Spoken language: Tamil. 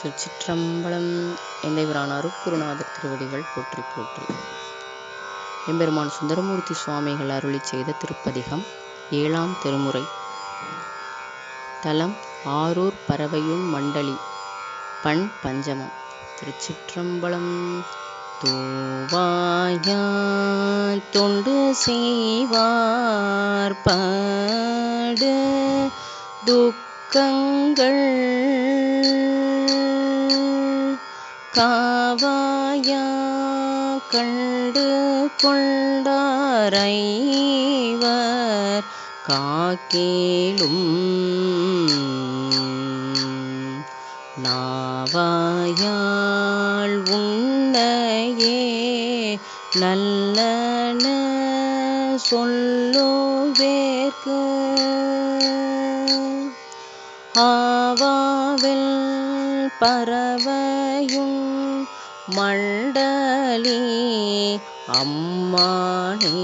திருச்சிற்றம்பலம் எந்தைவரான அருட்குருநாதர் திருவடிகள் போற்றி போற்றி. எம்பெருமான் சுந்தரமூர்த்தி சுவாமிகள் அருளி செய்த திருப்பதிகம் ஏழாம் திருமுறை. தலம் ஆரூர் பறவையும் மண்டலி பண் பஞ்சமம். திருச்சிற்றம்பலம் தொண்டு செய்வார் பாடு துக்கங்கள் காவாயா கண்டு கொண்டாரைவர் காக்கேலும். நாவாயால் உன்னையே நல்லன சொல்லுவேற்கு. ஆவாவில் பறவையும் மண்டலி அம்மானே.